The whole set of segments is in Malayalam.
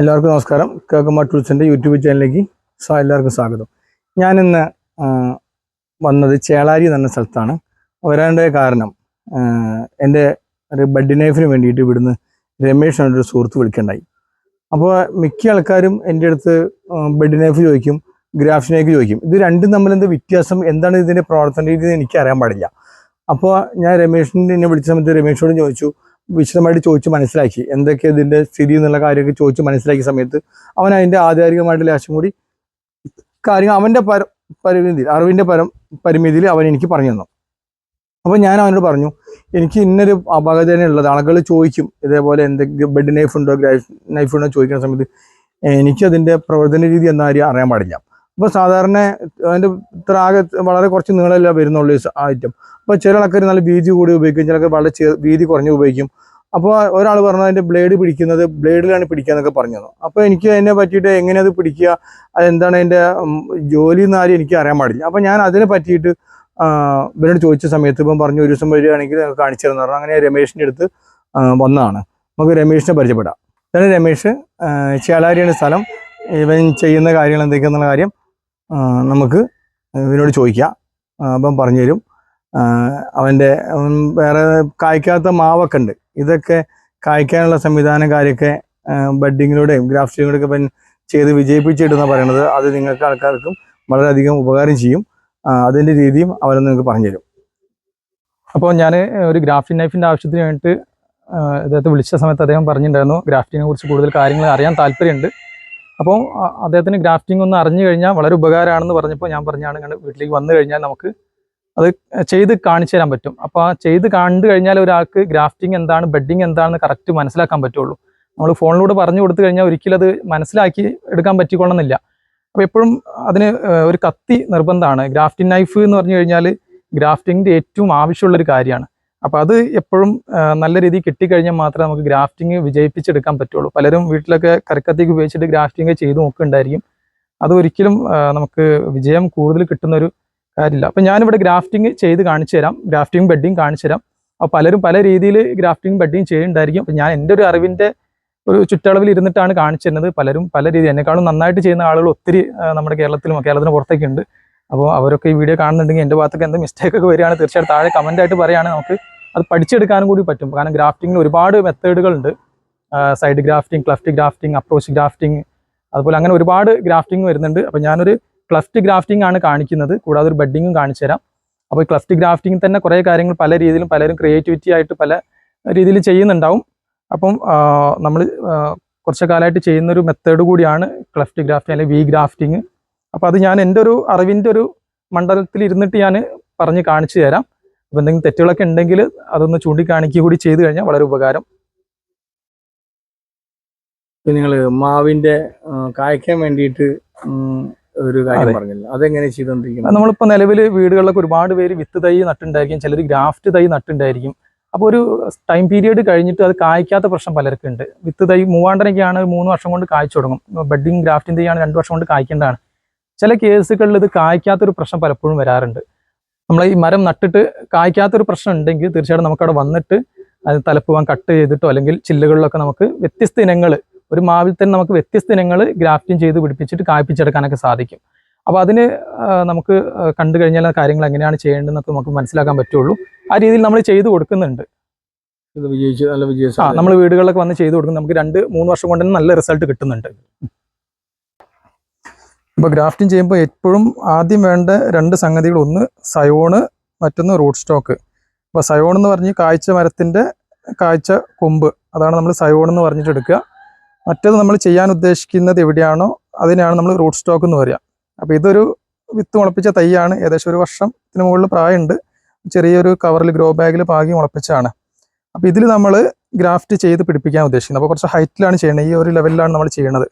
എല്ലാവർക്കും നമസ്കാരം. കേക്കമ്മ ടൂൾസിന്റെ യൂട്യൂബ് ചാനലിലേക്ക് എല്ലാവർക്കും സ്വാഗതം. ഞാനിന്ന് വന്നത് ചേളാരി എന്ന സ്ഥലത്താണ്. വരാന്റെ കാരണം എന്റെ ഒരു ബഡ് നൈഫിന് വേണ്ടിയിട്ട് ഇവിടുന്ന് രമേഷ് എന്നൊരു സുഹൃത്ത് വിളിക്കണ്ടായി. അപ്പോൾ മിക്ക ആൾക്കാരും എന്റെ അടുത്ത് ബഡ്ഡി നൈഫ് ചോദിക്കും ഗ്രാഫ് നൈഫ് ചോദിക്കും. ഇത് രണ്ടും തമ്മിൽ എന്ത് വ്യത്യാസം? എന്താണ് ഇതിന്റെ പ്രവർത്തന രീതി എനിക്ക് അറിയാൻ പാടില്ല. അപ്പോൾ ഞാൻ രമേഷിന്റെ എന്നെ വിളിച്ച സമയത്ത് രമേഷിനോട് ചോദിച്ചു വിശദമായിട്ട് ചോദിച്ച് മനസ്സിലാക്കി. എന്തൊക്കെ ഇതിന്റെ സ്ഥിതി എന്നുള്ള കാര്യമൊക്കെ ചോദിച്ച് മനസ്സിലാക്കിയ സമയത്ത് അവൻ അതിന്റെ ആധികാരികമായിട്ട് ലാശം കൂടി കാര്യങ്ങൾ അവന്റെ പര പരിമിതി അറിവിന്റെ പരം പരിമിതിയിൽ അവൻ എനിക്ക് പറഞ്ഞു തന്നു. അപ്പോൾ ഞാൻ അവനോട് പറഞ്ഞു എനിക്ക് ഇന്നൊരു അപകടന ഉള്ളത്. ആളുകൾ ചോദിക്കും ഇതേപോലെ എന്തെങ്കിലും ബെഡ് നൈഫ് ഉണ്ടോ ഗ്രൈഫ് നൈഫ് ഉണ്ടോ ചോദിക്കുന്ന സമയത്ത് എനിക്കതിന്റെ പ്രവർത്തന രീതി എന്നാരും അറിയാൻ പാടില്ല. അപ്പോൾ സാധാരണ അതിന്റെ ഇത്ര ആകെ വളരെ കുറച്ച് നീളമല്ല വരുന്നുള്ളൂ ഐറ്റം. അപ്പോൾ ചില ആൾക്കാർ നല്ല വീതി കൂടി ഉപയോഗിക്കും ചില വളരെ വീതി കുറഞ്ഞ് ഉപയോഗിക്കും. അപ്പോൾ ഒരാൾ പറഞ്ഞു അതിന്റെ ബ്ലേഡ് പിടിക്കുന്നത് ബ്ലേഡിലാണ് പിടിക്കുക എന്നൊക്കെ പറഞ്ഞു തന്നു അപ്പോൾ എനിക്ക് അതിനെ പറ്റിയിട്ട് എങ്ങനെ അത് പിടിക്കുക അതെന്താണ് അതിന്റെ ജോലി എന്ന് ആരും എനിക്ക് അറിയാൻ പാടില്ല. അപ്പോൾ ഞാൻ അതിനെ പറ്റിയിട്ട് ഇവരോട് ചോദിച്ച സമയത്ത് ഇപ്പം പറഞ്ഞു ഒരു ദിവസം വരികയാണെങ്കിൽ കാണിച്ചു തരുന്ന പറഞ്ഞു. അങ്ങനെ രമേഷിന്റെ അടുത്ത് വന്നതാണ്. നമുക്ക് രമേഷിനെ പരിചയപ്പെടാം. ഇതാണ് രമേഷ് ചേളാരിയാണ് സ്ഥലം. ഇവൻ ചെയ്യുന്ന കാര്യങ്ങൾ എന്തൊക്കെയാണെന്നുള്ള കാര്യം നമുക്ക് ഇവനോട് ചോദിക്കാം. അപ്പം പറഞ്ഞു തരും അവന്റെ അവൻ വേറെ കായ്ക്കാത്ത മാവൊക്കെ ഉണ്ട് ഇതൊക്കെ കായ്ക്കാനുള്ള സംവിധാനം കാര്യമൊക്കെ ബഡ്ഡിങ്ങിലൂടെയും ഗ്രാഫ്റ്റിങ്ങിലൂടെ ഒക്കെ ചെയ്ത് വിജയിപ്പിച്ചിട്ടെന്നാണ് പറയുന്നത് അത് നിങ്ങൾക്ക് ആൾക്കാർക്കും വളരെയധികം ഉപകാരം ചെയ്യും. അതിന്റെ രീതിയും അവരൊന്ന് നിങ്ങൾക്ക് പറഞ്ഞു തരും അപ്പോൾ ഞാൻ ഒരു ഗ്രാഫ്റ്റിംഗ് നൈഫിന്റെ ആവശ്യത്തിന് വേണ്ടിയിട്ട് അദ്ദേഹത്തെ വിളിച്ച സമയത്ത് അദ്ദേഹം പറഞ്ഞിട്ടുണ്ടായിരുന്നു ഗ്രാഫ്റ്റിങ്ങിനെ കുറിച്ച് കൂടുതൽ കാര്യങ്ങൾ അറിയാൻ താല്പര്യമുണ്ട്. അപ്പോൾ അദ്ദേഹത്തിന് ഗ്രാഫ്റ്റിംഗ് ഒന്ന് അറിഞ്ഞു കഴിഞ്ഞാൽ വളരെ ഉപകാരമാണെന്ന് പറഞ്ഞപ്പോൾ ഞാൻ പറഞ്ഞാണ് വീട്ടിലേക്ക് വന്നു കഴിഞ്ഞാൽ നമുക്ക് അത് ചെയ്ത് കാണിച്ചു തരാൻ പറ്റും. അപ്പോൾ ആ ചെയ്ത് കണ്ടു കഴിഞ്ഞാൽ ഒരാൾക്ക് ഗ്രാഫ്റ്റിംഗ് എന്താണ് ബെഡിങ് എന്താണെന്ന് കറക്റ്റ് മനസ്സിലാക്കാൻ പറ്റുള്ളൂ. നമ്മൾ ഫോണിലൂടെ പറഞ്ഞു കൊടുത്തു കഴിഞ്ഞാൽ ഒരിക്കലും അത് മനസ്സിലാക്കി എടുക്കാൻ പറ്റിക്കൊള്ളണമെന്നില്ല അപ്പോൾ എപ്പോഴും അതിന് ഒരു കത്തി നിർബന്ധമാണ്. ഗ്രാഫ്റ്റിംഗ് നൈഫ് എന്ന് പറഞ്ഞു കഴിഞ്ഞാൽ ഗ്രാഫ്റ്റിങ്ങിന്റെ ഏറ്റവും ആവശ്യമുള്ളൊരു കാര്യമാണ്. അപ്പോൾ അത് എപ്പോഴും നല്ല രീതിയിൽ കിട്ടിക്കഴിഞ്ഞാൽ മാത്രമേ നമുക്ക് ഗ്രാഫ്റ്റിംഗ് വിജയിപ്പിച്ചെടുക്കാൻ പറ്റുള്ളൂ. പലരും വീട്ടിലൊക്കെ കരക്കത്തേക്ക് ഉപയോഗിച്ചിട്ട് ഗ്രാഫ്റ്റിംഗ് ചെയ്ത് നോക്കുന്നുണ്ടായിരിക്കും. അത് ഒരിക്കലും നമുക്ക് വിജയം കൂടുതൽ കിട്ടുന്ന ഒരു കാര്യമില്ല അപ്പം ഞാനിവിടെ ഗ്രാഫ്റ്റിംഗ് ചെയ്ത് കാണിച്ചു തരാം. ഗ്രാഫ്റ്റിംഗ് ബെഡിങ് കാണിച്ചു തരാം. അപ്പോൾ പലരും പല രീതിയിൽ ഗ്രാഫ്റ്റിംഗ് ബെഡിങ് ചെയ്യുന്നുണ്ടായിരിക്കും. അപ്പം ഞാൻ എന്റെ ഒരു അറിവിന്റെ ഒരു ചുറ്റളവിൽ ഇരുന്നിട്ടാണ് കാണിച്ചു തരുന്നത്. പലരും പല രീതിയിൽ എന്നെക്കാളും നന്നായിട്ട് ചെയ്യുന്ന ആളുകൾ ഒത്തിരി നമ്മുടെ കേരളത്തിലും കേരളത്തിന് പുറത്തൊക്കെ ഉണ്ട് അപ്പോൾ അവരൊക്കെ ഈ വീഡിയോ കാണുന്നുണ്ടെങ്കിൽ എന്റെ ഭാഗത്തൊക്കെ എന്ത് മിസ്റ്റേക്ക് ഒക്കെ വരികയാണ്. തീർച്ചയായിട്ടും താഴെ കമന്റ് ആയിട്ട് പറയുകയാണെങ്കിൽ നമുക്ക് അത് പഠിച്ചെടുക്കാനും കൂടി പറ്റും. കാരണം ഗ്രാഫ്റ്റിങ്ങിൽ ഒരുപാട് മെത്തേഡുകളുണ്ട് side grafting cleft grafting approach grafting അതുപോലെ അങ്ങനെ ഒരുപാട് ഗ്രാഫ്റ്റിംഗ് വരുന്നുണ്ട്. അപ്പോൾ ഞാനൊരു ക്ലഫ്റ്റ് ഗ്രാഫ്റ്റിംഗ് ആണ് കാണിക്കുന്നത്. കൂടാതെ ഒരു ബെഡിങ്ങും കാണിച്ചു തരാം. അപ്പോൾ ഈ ക്ലസ്റ്റ് ഗ്രാഫ്റ്റിംഗ് തന്നെ കുറേ കാര്യങ്ങൾ പല രീതിയിലും പലരും ക്രിയേറ്റിവിറ്റി ആയിട്ട് പല രീതിയിൽ ചെയ്യുന്നുണ്ടാവും. അപ്പം നമ്മൾ കുറച്ച് കാലമായിട്ട് ചെയ്യുന്ന ഒരു മെത്തേഡ് കൂടിയാണ് ക്ലഫ്റ്റ് ഗ്രാഫ്റ്റിംഗ് അല്ലെങ്കിൽ വി ഗ്രാഫ്റ്റിംഗ് അപ്പോൾ അത് ഞാൻ എന്റെ ഒരു അറിവിന്റെ ഒരു മണ്ഡലത്തിൽ ഇരുന്നിട്ട് ഞാൻ പറഞ്ഞ് കാണിച്ചു തരാം. അപ്പോൾ എന്തെങ്കിലും തെറ്റുകളൊക്കെ ഉണ്ടെങ്കിൽ അതൊന്ന് ചൂണ്ടിക്കാണിക്കുക കൂടി ചെയ്തു കഴിഞ്ഞാൽ വളരെ ഉപകാരം. നിങ്ങൾ മാവിന്റെ കായ്ക്കാൻ വേണ്ടിയിട്ട് ഒരു കാര്യം. പറഞ്ഞില്ല. അതെങ്ങനെ ചെയ്തുകൊണ്ടിരിക്കുന്നത് നമ്മളിപ്പോൾ നിലവിൽ വീടുകളിലൊക്കെ ഒരുപാട് പേര് വിത്ത് തൈ നട്ടുണ്ടായിരിക്കും ചിലർ ഗ്രാഫ്റ്റ് തൈ നട്ടുണ്ടായിരിക്കും. അപ്പോൾ ഒരു ടൈം പീരീഡ് കഴിഞ്ഞിട്ട് അത് കായ്ക്കാത്ത പ്രശ്നം പലർക്കും ഉണ്ട് വിത്ത് തൈ മൂവാണ്ടനൊക്കെയാണ് മൂന്ന് വർഷം കൊണ്ട് കായ്ച്ചു തുടങ്ങും. ബെഡിങ് ഗ്രാഫ്റ്റിന്റെ ആണ് രണ്ട് വർഷം കൊണ്ട് കായ്ക്കേണ്ടതാണ്. ചില കേസുകളിൽ ഇത് കായ്ക്കാത്തൊരു പ്രശ്നം പലപ്പോഴും വരാറുണ്ട്. നമ്മൾ ഈ മരം നട്ടിട്ട് കായ്ക്കാത്തൊരു പ്രശ്നം ഉണ്ടെങ്കിൽ തീർച്ചയായിട്ടും നമുക്കവിടെ വന്നിട്ട് അത് തലപ്പുവാൻ കട്ട് ചെയ്തിട്ടോ അല്ലെങ്കിൽ ചില്ലുകളിലൊക്കെ നമുക്ക് വ്യത്യസ്ത ഇനങ്ങൾ ഒരു മാവിൽ തന്നെ നമുക്ക് വ്യത്യസ്ത ഇനങ്ങൾ ഗ്രാഫ്റ്റിംഗ് ചെയ്ത് പിടിപ്പിച്ചിട്ട് കായ്പിച്ചെടുക്കാനൊക്കെ സാധിക്കും. അപ്പോൾ അതിന് നമുക്ക് കണ്ടു കഴിഞ്ഞാൽ കാര്യങ്ങൾ എങ്ങനെയാണ് ചെയ്യേണ്ടതെന്നൊക്കെ നമുക്ക് മനസ്സിലാക്കാൻ പറ്റുള്ളൂ. ആ രീതിയിൽ നമ്മൾ ചെയ്തു കൊടുക്കുന്നുണ്ട്. ഇത് വിജയിച്ച് നല്ല ആ നമ്മൾ വീടുകളിലൊക്കെ വന്ന് ചെയ്തു കൊടുക്കും നമുക്ക് രണ്ട് മൂന്ന് വർഷം കൊണ്ട് തന്നെ നല്ല റിസൾട്ട് കിട്ടുന്നുണ്ട്. ഇപ്പോൾ ഗ്രാഫ്റ്റിംഗ് ചെയ്യുമ്പോൾ എപ്പോഴും ആദ്യം വേണ്ട രണ്ട് സംഗതികൾ. ഒന്ന് സയോണ് മറ്റൊന്ന് റൂട്ട് സ്റ്റോക്ക്. അപ്പോൾ സയോൺ എന്ന് പറഞ്ഞ് കാഴ്ച മരത്തിന്റെ കാഴ്ച കൊമ്പ്. അതാണ് നമ്മൾ സയോൺ എന്ന് പറഞ്ഞിട്ട് എടുക്കുക. മറ്റേത് നമ്മൾ ചെയ്യാൻ ഉദ്ദേശിക്കുന്നത് എവിടെയാണോ അതിനാണ് നമ്മൾ റൂട്ട് സ്റ്റോക്ക് എന്ന് പറയുക അപ്പോൾ ഇതൊരു വിത്ത് മുളപ്പിച്ച തൈയാണ്. ഏകദേശം ഒരു വർഷത്തിന് മുകളിൽ പ്രായമുണ്ട്. ചെറിയൊരു കവറിൽ ഗ്രോ ബാഗിൽ പാകി മുളപ്പിച്ചാണ് അപ്പോൾ ഇതിൽ നമ്മൾ ഗ്രാഫ്റ്റ് ചെയ്ത് പിടിപ്പിക്കാൻ ഉദ്ദേശിക്കുന്നത്. അപ്പോൾ കുറച്ച് ഹൈറ്റിലാണ് ചെയ്യുന്നത് ഈ ഒരു ലെവലിലാണ് നമ്മൾ ചെയ്യുന്നത്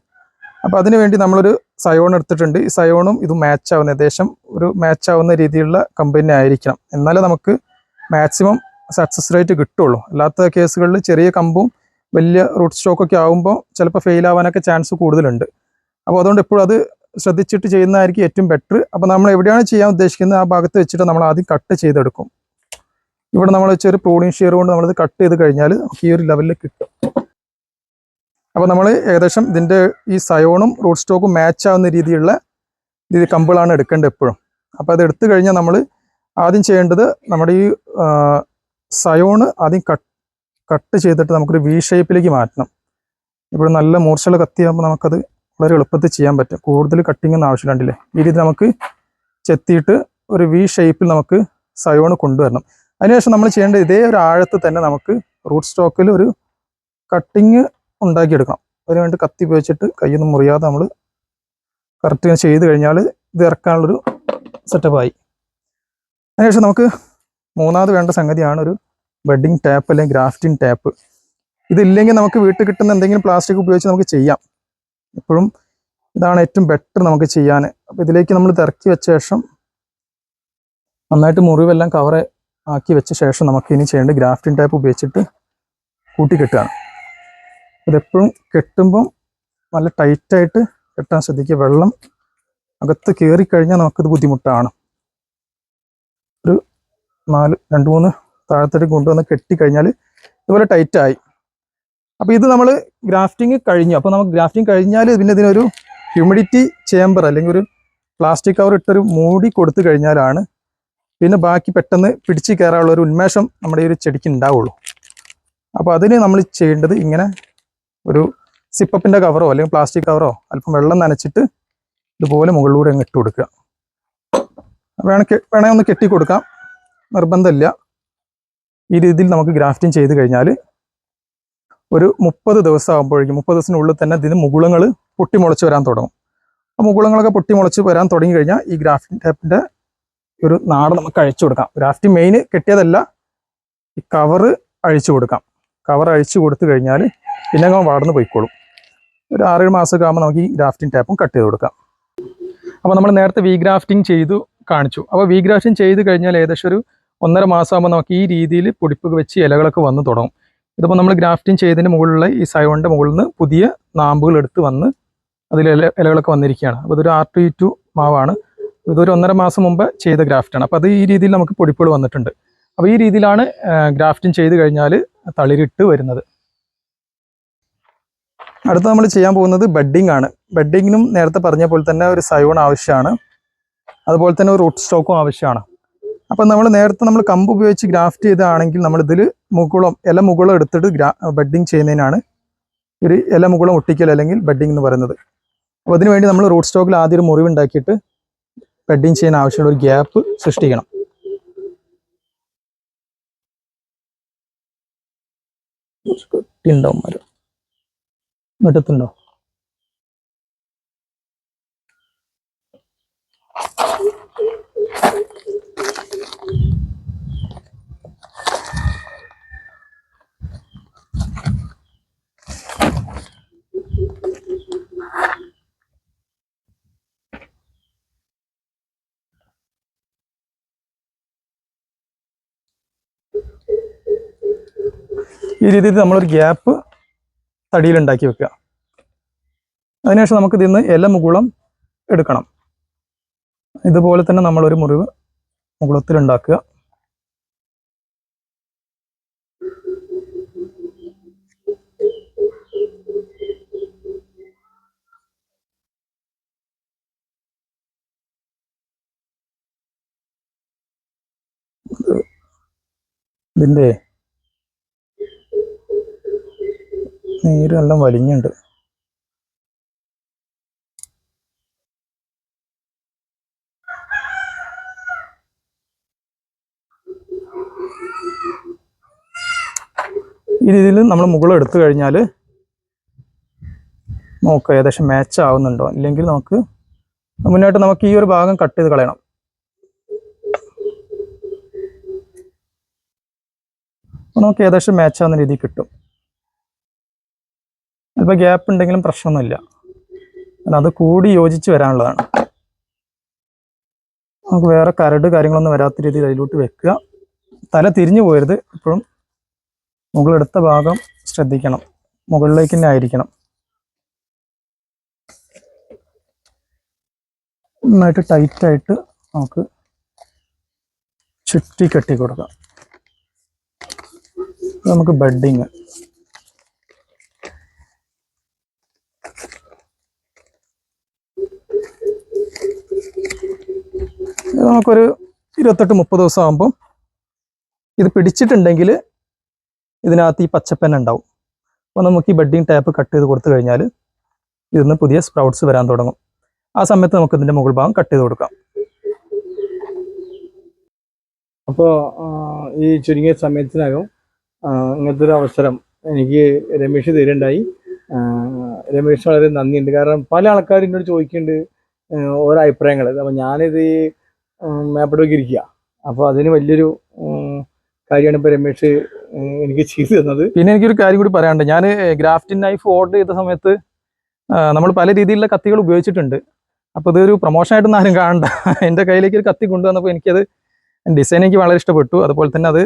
അപ്പോൾ അതിന് വേണ്ടി നമ്മളൊരു സയോൺ എടുത്തിട്ടുണ്ട്. ഈ സയോണും ഇത് മാച്ച് ആവുന്ന ഏകദേശം ഒരു മാച്ച് ആവുന്ന രീതിയിലുള്ള കമ്പനി ആയിരിക്കണം. എന്നാലേ നമുക്ക് മാക്സിമം സക്സസ് റേറ്റ് കിട്ടുള്ളൂ. അല്ലാത്ത കേസുകളിൽ ചെറിയ കമ്പും വലിയ റൂട്ട് സ്റ്റോക്ക് ഒക്കെ ആകുമ്പോൾ ചിലപ്പോൾ ഫെയിൽ ആവാനൊക്കെ ചാൻസ് കൂടുതലുണ്ട്. അപ്പോൾ അതുകൊണ്ട് എപ്പോഴും അത് ശ്രദ്ധിച്ചിട്ട് ചെയ്യുന്നതായിരിക്കും ഏറ്റവും ബെറ്റർ അപ്പോൾ നമ്മൾ എവിടെയാണ് ചെയ്യാൻ ഉദ്ദേശിക്കുന്നത്? ആ ഭാഗത്ത് വെച്ചിട്ട് നമ്മൾ ആദ്യം കട്ട് ചെയ്തെടുക്കും. ഇവിടെ നമ്മൾ വെച്ചൊരു പ്രൂണിങ് ഷെയർ കൊണ്ട് നമ്മളിത് കട്ട് ചെയ്ത് കഴിഞ്ഞാൽ നമുക്ക് ഈ ഒരു ലെവലിൽ കിട്ടും. അപ്പോൾ നമ്മൾ ഏകദേശം ഇതിന്റെ ഈ സയോണും റൂട്ട് സ്റ്റോക്കും മാച്ച് ആവുന്ന രീതിയിലുള്ള രീതി കമ്പുകളാണ് എടുക്കേണ്ടത് എപ്പോഴും. അപ്പോൾ അത് എടുത്തു കഴിഞ്ഞാൽ നമ്മൾ ആദ്യം ചെയ്യേണ്ടത് നമ്മുടെ ഈ സയോണ് ആദ്യം കട്ട് കട്ട് ചെയ്തിട്ട് നമുക്കൊരു വി ഷേപ്പിലേക്ക് മാറ്റണം. ഇപ്പോൾ നല്ല മൂർച്ചയുള്ള കത്തിയാകുമ്പോൾ നമുക്കത് വളരെ എളുപ്പത്തിൽ ചെയ്യാൻ പറ്റും. കൂടുതൽ കട്ടിങ് ഒന്നും ആവശ്യമില്ലാണ്ടില്ലേ? ഈ രീതി നമുക്ക് ചെത്തിയിട്ട് ഒരു വി ഷേപ്പിൽ നമുക്ക് സയോണ് കൊണ്ടുവരണം. അതിനുശേഷം നമ്മൾ ചെയ്യേണ്ട ഇതേ ഒരു ആഴത്ത് തന്നെ നമുക്ക് റൂട്ട് സ്റ്റോക്കിൽ ഒരു കട്ടിങ് ഉണ്ടാക്കിയെടുക്കണം. അതിന് വേണ്ടി കത്തി ഉപയോഗിച്ചിട്ട് കയ്യൊന്നും മുറിയാതെ നമ്മൾ കറക്റ്റ് ചെയ്ത് കഴിഞ്ഞാൽ ഇത് ഇറക്കാനുള്ളൊരു സെറ്റപ്പായി അതിനുശേഷം നമുക്ക് മൂന്നാമത് വേണ്ട സംഗതിയാണ് ഒരു ബെഡിങ് ടാപ്പ് അല്ലെങ്കിൽ ഗ്രാഫ്റ്റിംഗ് ടാപ്പ്. ഇതില്ലെങ്കിൽ നമുക്ക് വീട്ടിൽ കിട്ടുന്ന എന്തെങ്കിലും പ്ലാസ്റ്റിക് ഉപയോഗിച്ച് നമുക്ക് ചെയ്യാം. എപ്പോഴും ഇതാണ് ഏറ്റവും ബെറ്റർ നമുക്ക് ചെയ്യാൻ. അപ്പോൾ ഇതിലേക്ക് നമ്മൾ തിറക്കി വെച്ച ശേഷം നന്നായിട്ട് മുറിവെല്ലാം കവർ ആക്കി വെച്ച ശേഷം നമുക്ക് ഇനി ചെയ്യേണ്ടത് ഗ്രാഫ്റ്റിംഗ് ടാപ്പ് ഉപയോഗിച്ചിട്ട് കൂട്ടി കെട്ടുകയാണ്. ഇതെപ്പോഴും കെട്ടുമ്പം നല്ല ടൈറ്റായിട്ട് കെട്ടാൻ ശ്രദ്ധിക്കുക. വെള്ളം അകത്ത് കയറി കഴിഞ്ഞാൽ നമുക്കിത് ബുദ്ധിമുട്ടാണ്. ഒരു നാല് രണ്ട് മൂന്ന് താഴത്തേക്ക് കൊണ്ടുവന്ന് കെട്ടിക്കഴിഞ്ഞാൽ ഇതുപോലെ ടൈറ്റായി അപ്പോൾ ഇത് നമ്മൾ ഗ്രാഫ്റ്റിംഗ് കഴിഞ്ഞു. അപ്പോൾ നമുക്ക് ഗ്രാഫ്റ്റിംഗ് കഴിഞ്ഞാൽ പിന്നെ ഇതിനൊരു ഹ്യൂമിഡിറ്റി ചേംബർ അല്ലെങ്കിൽ ഒരു പ്ലാസ്റ്റിക് കവർ ഇട്ടൊരു മൂടി കൊടുത്തു കഴിഞ്ഞാലാണ് പിന്നെ ബാക്കി പെട്ടെന്ന് പിടിച്ച് കയറാനുള്ള ഒരു ഉന്മേഷം നമ്മുടെ ഈ ഒരു ചെടിക്ക് ഉണ്ടാവുള്ളൂ. അപ്പോൾ അതിന് നമ്മൾ ചെയ്യേണ്ടത് ഇങ്ങനെ ഒരു സിപ്പപ്പിന്റെ കവറോ അല്ലെങ്കിൽ പ്ലാസ്റ്റിക് കവറോ അല്പം വെള്ളം നനച്ചിട്ട് ഇതുപോലെ മുകളിലൂടെ അങ്ങ് ഇട്ട് കൊടുക്കുക. വേണമെങ്കിൽ വേണമെങ്കിൽ ഒന്ന് കെട്ടി കൊടുക്കാം നിർബന്ധമില്ല. ഈ രീതിയിൽ നമുക്ക് ഗ്രാഫ്റ്റിംഗ് ചെയ്ത് കഴിഞ്ഞാൽ ഒരു മുപ്പത് ദിവസം ആകുമ്പോഴേക്കും മുപ്പത് ദിവസത്തിനുള്ളിൽ തന്നെ ഇതിന് മുകുളങ്ങൾ പൊട്ടിമുളച്ച് വരാൻ തുടങ്ങും. ആ മുകുളങ്ങളൊക്കെ പൊട്ടിമുളച്ച് വരാൻ തുടങ്ങി കഴിഞ്ഞാൽ ഈ ഗ്രാഫ്റ്റിംഗ് ടൈപ്പിന്റെ ഒരു നാട് നമുക്ക് അഴിച്ചു കൊടുക്കാം. ഗ്രാഫ്റ്റിംഗ് മെയിൻ കെട്ടിയതല്ല ഈ കവറ് അഴിച്ചു കൊടുക്കാം. കവർ അഴിച്ചു കൊടുത്തു കഴിഞ്ഞാൽ പിന്നെ അങ്ങ് വളർന്ന് പോയിക്കോളും. ഒരു ആറേഴ് മാസമൊക്കെ ആകുമ്പോൾ നമുക്ക് ഈ ഗ്രാഫ്റ്റിംഗ് ടാപ്പും കട്ട് ചെയ്ത് കൊടുക്കാം. അപ്പോൾ നമ്മൾ നേരത്തെ വി ഗ്രാഫ്റ്റിംഗ് ചെയ്തു കാണിച്ചു. അപ്പോൾ വി ഗ്രാഫ്റ്റിംഗ് ചെയ്ത് കഴിഞ്ഞാൽ ഏകദേശം ഒരു ഒന്നര മാസമാകുമ്പോൾ നമുക്ക് ഈ രീതിയിൽ പൊടിപ്പ് വെച്ച് ഇലകളൊക്കെ വന്ന് തുടങ്ങും. ഇതിപ്പോൾ നമ്മൾ ഗ്രാഫ്റ്റിംഗ് ചെയ്തതിന് മുകളിലുള്ള ഈ സയോണിന്റെ മുകളിൽ നിന്ന് പുതിയ നാമ്പുകൾ എടുത്ത് വന്ന് അതിൽ ഇല ഇലകളൊക്കെ വന്നിരിക്കുകയാണ്. അപ്പോൾ ഇതൊരു ആർ ടു ടു മാവാണ്. ഇതൊരു ഒന്നര മാസം മുമ്പ് ചെയ്ത ഗ്രാഫ്റ്റാണ്. അപ്പോൾ അത് ഈ രീതിയിൽ നമുക്ക് പൊടിപ്പുകൾ വന്നിട്ടുണ്ട്. അപ്പോൾ ഈ രീതിയിലാണ് ഗ്രാഫ്റ്റിംഗ് ചെയ്ത് കഴിഞ്ഞാൽ തളിരിട്ട് വരുന്നത്. അടുത്ത നമ്മൾ ചെയ്യാൻ പോകുന്നത് ബെഡിങ് ആണ്. ബെഡിങ്ങിനും നേരത്തെ പറഞ്ഞ പോലെ തന്നെ ഒരു സയോൺ ആവശ്യമാണ്. അതുപോലെ തന്നെ ഒരു റൂട്ട് സ്റ്റോക്കും ആവശ്യമാണ്. അപ്പം നമ്മൾ നേരത്തെ നമ്മൾ കമ്പ് ഉപയോഗിച്ച് ഗ്രാഫ്റ്റ് ചെയ്തതാണെങ്കിൽ നമ്മൾ ഇതിൽ മുകുളം ഇല മുകുളം എടുത്തിട്ട് ഗ്രാ ബെഡിങ് ചെയ്യുന്നതിനാണ് ഒരു ഇല മുകുളം ഒട്ടിക്കൽ അല്ലെങ്കിൽ ബെഡിങ് എന്ന് പറയുന്നത്. അപ്പോൾ അതിനുവേണ്ടി നമ്മൾ റൂട്ട് സ്റ്റോക്കിൽ ആദ്യം ഒരു മുറിവ് ഉണ്ടാക്കിയിട്ട് ബെഡിങ് ചെയ്യാൻ ആവശ്യമുള്ള ഒരു ഗ്യാപ്പ് സൃഷ്ടിക്കണം. ഉണ്ടാവും മരം മുറ്റത്തുണ്ടോ? ഈ രീതിയിൽ നമ്മളൊരു ഗ്യാപ്പ് തടിയിൽ ഉണ്ടാക്കി വെക്കുക. അതിനുശേഷം നമുക്ക് ഇതിന്ന് ഇല മുകുളം എടുക്കണം. ഇതുപോലെ തന്നെ നമ്മളൊരു മുറിവ് ഇത് ഇതിന്റെ നീര് നല്ല വലിഞ്ഞുണ്ട്. ഈ രീതിയിൽ നമ്മൾ മുകളിൽ എടുത്തു കഴിഞ്ഞാൽ നോക്കുക ഏകദേശം മാച്ച് ആവുന്നുണ്ടോ? ഇല്ലെങ്കിൽ നമുക്ക് മുന്നോട്ട് നമുക്ക് ഈ ഒരു ഭാഗം കട്ട് ചെയ്ത് കളയണം. നമുക്ക് ഏകദേശം മാച്ച് ആവുന്ന രീതിയിൽ കിട്ടും. അല്പം ഗ്യാപ്പ് ഉണ്ടെങ്കിലും പ്രശ്നമൊന്നുമില്ല. അത് കൂടി യോജിച്ച് വരാനുള്ളതാണ്. നമുക്ക് വേറെ കരട് കാര്യങ്ങളൊന്നും വരാത്ത രീതിയിൽ അതിലോട്ട് വെക്കുക. തല തിരിഞ്ഞു പോയരുത്. ഇപ്പോഴും മുകളെടുത്ത ഭാഗം ശ്രദ്ധിക്കണം. മുകളിലേക്ക് തന്നെ ആയിരിക്കണം. നന്നായിട്ട് ടൈറ്റായിട്ട് നമുക്ക് ചുറ്റി കെട്ടി കൊടുക്കാം നമുക്ക് ബെഡിങ് നമുക്കൊരു ഇരുപത്തെട്ട് മുപ്പത് ദിവസം ആകുമ്പം ഇത് പിടിച്ചിട്ടുണ്ടെങ്കിൽ ഇതിനകത്ത് ഈ പച്ചപ്പൻ ഉണ്ടാവും. അപ്പോൾ നമുക്ക് ഈ ബെഡിങ് ടാപ്പ് കട്ട് ചെയ്ത് കൊടുത്തു കഴിഞ്ഞാൽ ഇതിന്ന് പുതിയ സ്പ്രൗട്ട്സ് വരാൻ തുടങ്ങും. ആ സമയത്ത് നമുക്ക് ഇതിന്റെ മുകൾ ഭാഗം കട്ട് ചെയ്ത് കൊടുക്കാം. അപ്പോൾ ഈ ചുരുങ്ങിയ സമയത്തിനകം ഇങ്ങനത്തെ ഒരു അവസരം എനിക്ക് രമേശ് തരുണ്ടായി രമേശ് വളരെ നന്ദിയുണ്ട്. കാരണം പല ആൾക്കാരും എന്നോട് ചോദിക്കുന്നുണ്ട് ഓരോ അഭിപ്രായങ്ങൾ അപ്പം ഞാനിത് മേപ്പടോക്ക് ഇരിക്കുക അപ്പോൾ അതിന് വലിയൊരു കാര്യമാണ് ഇപ്പോൾ രമേഷ് എനിക്ക് ചെയ്തു തന്നത്. പിന്നെ എനിക്കൊരു കാര്യം കൂടി പറയാനുണ്ട്. ഞാൻ ഗ്രാഫ്റ്റിൻ നൈഫ് ഓർഡർ ചെയ്ത സമയത്ത് നമ്മൾ പല രീതിയിലുള്ള കത്തികൾ ഉപയോഗിച്ചിട്ടുണ്ട്. അപ്പോൾ ഇതൊരു പ്രൊമോഷനായിട്ടൊന്നും ആരും കാണണ്ട. എന്റെ കയ്യിലേക്ക് ഒരു കത്തി കൊണ്ടുവന്നപ്പോൾ എനിക്കത് ഡിസൈൻ എനിക്ക് വളരെ ഇഷ്ടപ്പെട്ടു. അതുപോലെ തന്നെ അത്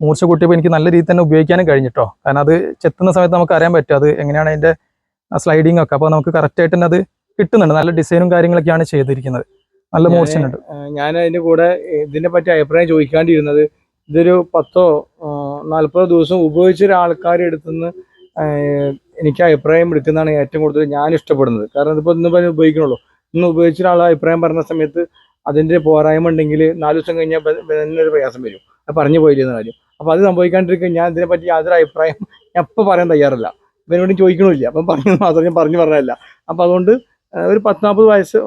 മൂർച്ച കൂട്ടിയപ്പോൾ എനിക്ക് നല്ല രീതിയിൽ തന്നെ ഉപയോഗിക്കാനും കഴിഞ്ഞിട്ടോ കാരണം അത് ചെത്തുന്ന സമയത്ത് നമുക്ക് അറിയാൻ പറ്റും അത് എങ്ങനെയാണ് അതിന്റെ സ്ലൈഡിങ് ഒക്കെ. അപ്പോൾ നമുക്ക് കറക്റ്റായിട്ട് തന്നെ അത് കിട്ടുന്നുണ്ട്. നല്ല ഡിസൈനും കാര്യങ്ങളൊക്കെയാണ് ചെയ്തിരിക്കുന്നത്. നല്ല മോശം ഉണ്ട്. ഞാൻ അതിന്റെ കൂടെ ഇതിനെ പറ്റി അഭിപ്രായം ചോദിക്കാണ്ടിരുന്നത് ഇതൊരു പത്തോ നാൽപ്പതോ ദിവസം ഉപയോഗിച്ച ഒരാൾക്കാരുടെ അടുത്തുനിന്ന് ആ, എനിക്ക് അഭിപ്രായം എടുക്കുന്നതാണ് ഏറ്റവും കൂടുതൽ ഞാൻ ഇഷ്ടപ്പെടുന്നത്. കാരണം ഇതിപ്പോൾ ഇന്ന് പറഞ്ഞ് ഉപയോഗിക്കണുള്ളൂ. ഇന്ന് ഉപയോഗിച്ച ഒരാൾ അഭിപ്രായം പറഞ്ഞ സമയത്ത് അതിന്റെ പോരായ്മ ഉണ്ടെങ്കിൽ നാല് ദിവസം കഴിഞ്ഞാൽ തന്നെ ഒരു പ്രയാസം വരും. അത് പറഞ്ഞു പോയില്ലെന്ന കാര്യം. അപ്പോൾ അത് സംഭവിക്കാണ്ടിരിക്കുക ഞാൻ ഇതിനെപ്പറ്റി യാതൊരു അഭിപ്രായം എപ്പോൾ പറയാൻ തയ്യാറല്ല. ഇവനോട് ചോദിക്കണമില്ല. അപ്പം പറഞ്ഞു മാത്രം ഞാൻ പറഞ്ഞു പറഞ്ഞതല്ല. അപ്പം അതുകൊണ്ട് ഒരു പത്ത് നാൽപ്പത് വയസ്സ്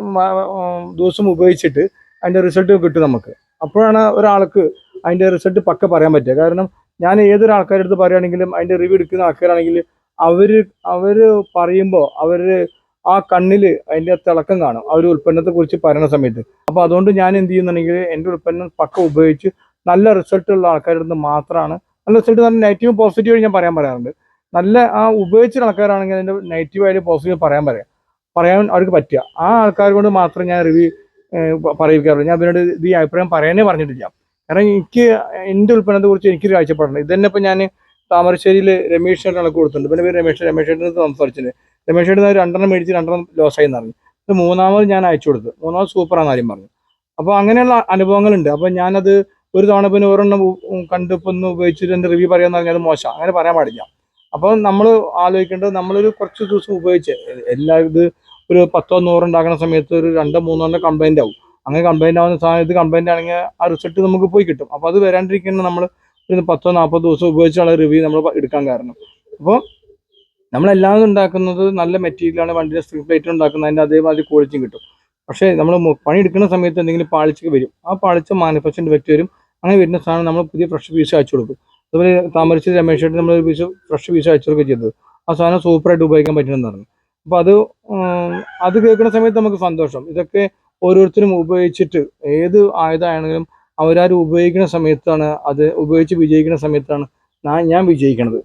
ദിവസം ഉപയോഗിച്ചിട്ട് അതിന്റെ റിസൾട്ട് കിട്ടും നമുക്ക്. അപ്പോഴാണ് ഒരാൾക്ക് അതിന്റെ റിസൾട്ട് പക്ക പറയാൻ പറ്റുക. കാരണം ഞാൻ ഏതൊരു ആൾക്കാരുടെ അടുത്ത് പറയുകയാണെങ്കിലും അതിന്റെ റിവ്യൂ എടുക്കുന്ന ആൾക്കാരാണെങ്കിൽ അവർ അവർ പറയുമ്പോൾ അവർ ആ കണ്ണിൽ അതിന്റെ തിളക്കം കാണും. ആ ഒരു ഉൽപ്പന്നത്തെ കുറിച്ച് പറയുന്ന സമയത്ത്. അപ്പോൾ അതുകൊണ്ട് ഞാൻ എന്ത് ചെയ്യുന്നുണ്ടെങ്കിൽ എന്റെ ഉൽപ്പന്നം പക്ക ഉപയോഗിച്ച് നല്ല റിസൾട്ട് ഉള്ള ആൾക്കാരുടെ അടുത്ത് മാത്രമാണ്. നല്ല റിസൾട്ട് നല്ല നെഗറ്റീവ് പോസിറ്റീവ് ഞാൻ പറയാൻ പറയാറുണ്ട്. നല്ല ആ ഉപയോഗിച്ച ആൾക്കാരാണെങ്കിൽ അതിന്റെ നെഗറ്റീവായാലും പോസിറ്റീവ് പറയാൻ പറയാം. പറയാൻ അവർക്ക് പറ്റുക. ആ ആൾക്കാർ കൊണ്ട് മാത്രം ഞാൻ റിവ്യൂ പറയിക്കാറുള്ളൂ ഞാൻ അവരോട് ഈ അഭിപ്രായം പറയാനേ പറഞ്ഞിട്ടില്ല. കാരണം എനിക്ക് എന്റെ ഉൽപ്പന്നത്തെ കുറിച്ച് എനിക്കൊരു കാഴ്ചപ്പാടുണ്ട്. ഇത് തന്നെ ഇപ്പം ഞാൻ താമരശ്ശേരിയിൽ രമേശ് ചേട്ടൻ കണക്ക് കൊടുത്തിട്ടുണ്ട്. പിന്നെ പേര് രമേശ് രമേശ് ചേട്ടൻ സംസാരിച്ചിട്ടുണ്ട് രമേശ് ചേട്ടൻ രണ്ടെണ്ണം മേടിച്ച് രണ്ടെണ്ണം ലോസ് ആയി പറഞ്ഞു. ഇത് മൂന്നാമത് ഞാൻ അയച്ചു കൊടുത്തു. മൂന്നാമത് സൂപ്പറാണ് ആരും പറഞ്ഞു. അപ്പോൾ അങ്ങനെയുള്ള അനുഭവങ്ങളുണ്ട്. അപ്പോൾ ഞാനത് ഒരു തവണ പിന്നെ ഒരെണ്ണം ഒന്ന് ഉപയോഗിച്ചിട്ട് എന്റെ റിവ്യൂ പറയാന്ന് പറഞ്ഞാൽ അത് മോശം അങ്ങനെ പറയാൻ പാടില്ല. അപ്പോൾ നമ്മൾ ആലോചിക്കേണ്ടത് നമ്മളൊരു കുറച്ച് ദിവസം ഉപയോഗിച്ച് എല്ലാ ഇത് ഒരു പത്തോ നൂറോ ഉണ്ടാക്കുന്ന സമയത്ത് ഒരു രണ്ടോ മൂന്നോ കംപ്ലൈന്റ് ആവും. അങ്ങനെ കംപ്ലൈന്റ് ആവുന്ന സാധനം ഇത് കംപ്ലൈന്റ് ആണെങ്കിൽ ആ റിസൾട്ട് നമുക്ക് പോയി കിട്ടും. അപ്പോൾ അത് വരാണ്ടിരിക്കുന്ന നമ്മൾ ഒരു പത്തോ നാൽപ്പത് ദിവസം ഉപയോഗിച്ചുള്ള റിവ്യൂ നമ്മൾ എടുക്കാൻ കാരണം. അപ്പോൾ നമ്മളെല്ലാം ഉണ്ടാക്കുന്നത് നല്ല മെറ്റീരിയലാണ് വണ്ടിയുടെ സ്ട്രീ പ്ലേറ്റ് ഉണ്ടാക്കുന്നതിന്റെ അതേമാതിരി ക്വാളിറ്റിയും കിട്ടും. പക്ഷേ നമ്മൾ പണി എടുക്കുന്ന സമയത്ത് എന്തെങ്കിലും പാളിച്ചൊക്കെ വരും. ആ പാളിച്ച മാനുഫാക്ചറിന്റെ വ്യക്തി വരും അങ്ങനെ വരുന്ന സാധനം നമ്മൾ പുതിയ ഫ്രഷ് പീസ് അയച്ചു കൊടുക്കും. അതുപോലെ താമരശ്ശേരി രമേശ് നമ്മൾ ഒരു പീസ് ഫ്രഷ് പീസ് അയച്ചു കൊടുക്കുകയും ചെയ്തത്. ആ സാധനം സൂപ്പറായിട്ട് ഉപയോഗിക്കാൻ പറ്റുമെന്ന് പറഞ്ഞു. അപ്പോൾ അത് അത് കേൾക്കുന്ന സമയത്ത് നമുക്ക് സന്തോഷം. ഇതൊക്കെ ഓരോരുത്തരും ഉപയോഗിച്ചിട്ട് ഏത് ആയുധമാണെങ്കിലും അവരാരും ഉപയോഗിക്കുന്ന സമയത്താണ് അത് ഉപയോഗിച്ച് വിജയിക്കുന്ന സമയത്താണ് ഞാൻ വിജയിക്കണത്.